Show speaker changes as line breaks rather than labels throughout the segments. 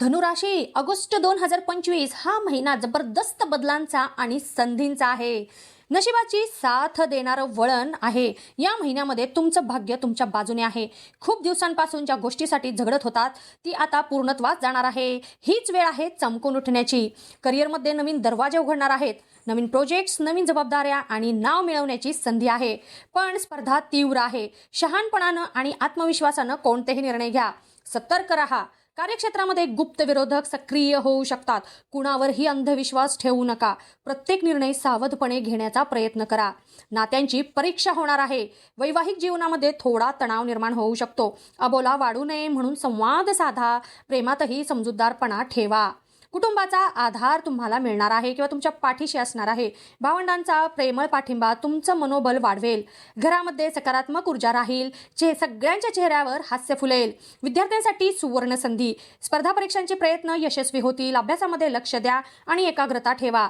धनुराशी August दोन हजार पंचवीस हा महिना जबरदस्त बदलांचा आणि संधींचा आहे. नशिबाची साथ देणारं वळण आहे. या महिन्यामध्ये तुमचं भाग्य तुमच्या बाजूने आहे. खूप दिवसांपासून ज्या गोष्टीसाठी झगडत होतात ती आता पूर्णत्वास जाणार आहे. हीच वेळ आहे चमकून उठण्याची. करिअरमध्ये नवीन दरवाजे उघडणार आहेत. नवीन प्रोजेक्ट्स नवीन जबाबदाऱ्या आणि नाव मिळवण्याची संधी आहे. पण स्पर्धा तीव्र आहे. शहाणपणानं आणि आत्मविश्वासानं कोणतेही निर्णय घ्या. सतर्क रहा. कार्यक्षेत्रामध्ये गुप्त विरोधक सक्रिय होऊ शकतात. कुणावरही अंधविश्वास ठेवू नका. प्रत्येक निर्णय सावधपणे घेण्याचा प्रयत्न करा. नात्यांची परीक्षा होणार आहे. वैवाहिक जीवनामध्ये थोडा तणाव निर्माण होऊ शकतो. अबोला वाढू नये म्हणून संवाद साधा. प्रेमातही समजूतदारपणा ठेवा. कुटुंबाचा आधार तुम्हाला मिळणार आहे किंवा तुमच्या पाठीशी असणार आहे. भावंडांचा प्रेमळ पाठिंबा तुमचं मनोबल वाढवेल. घरामध्ये सकारात्मक ऊर्जा राहील. चे सगळ्यांच्या चेहऱ्यावर हास्य फुलेल. विद्यार्थ्यांसाठी सुवर्ण संधी. स्पर्धा परीक्षांचे प्रयत्न यशस्वी होतील. अभ्यासामध्ये लक्ष द्या आणि एकाग्रता ठेवा.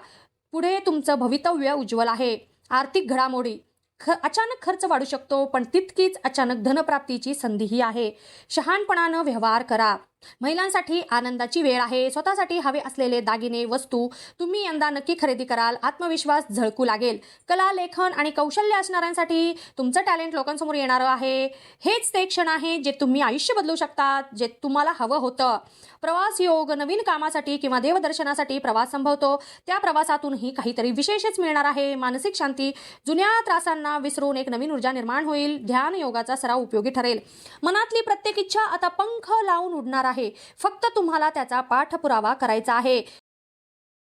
पुढे तुमचं भवितव्य उज्ज्वल आहे. आर्थिक घडामोडी. ख अचानक खर्च वाढू शकतो पण तितकीच अचानक धनप्राप्तीची संधीही आहे. शहाणपणानं व्यवहार करा. महिलांसाठी आनंदाची वेळ आहे. स्वतःसाठी हवे असलेले दागिने वस्तू तुम्ही यंदा नक्की खरेदी कराल. आत्मविश्वास झळकू लागेल. कला लेखन आणि कौशल्य असणाऱ्यांसाठी तुमचं टॅलेंट लोकांसमोर येणारं आहे. हेच ते क्षण आहे जे तुम्ही आयुष्य बदलू शकतात जे तुम्हाला हवं होतं. प्रवास योग नवीन कामासाठी किंवा देवदर्शनासाठी प्रवास संभवतो. त्या प्रवासातूनही काहीतरी विशेषच मिळणार आहे. मानसिक शांती जुन्या त्रासांना विसरून एक नवीन ऊर्जा निर्माण होईल. ध्यान योगाचा सराव उपयोगी ठरेल. मनातली प्रत्येक इच्छा आता पंख लावून उडणार आहे. फक्त तुम्हाला त्याचा पाठपुरावा करायचा आहे.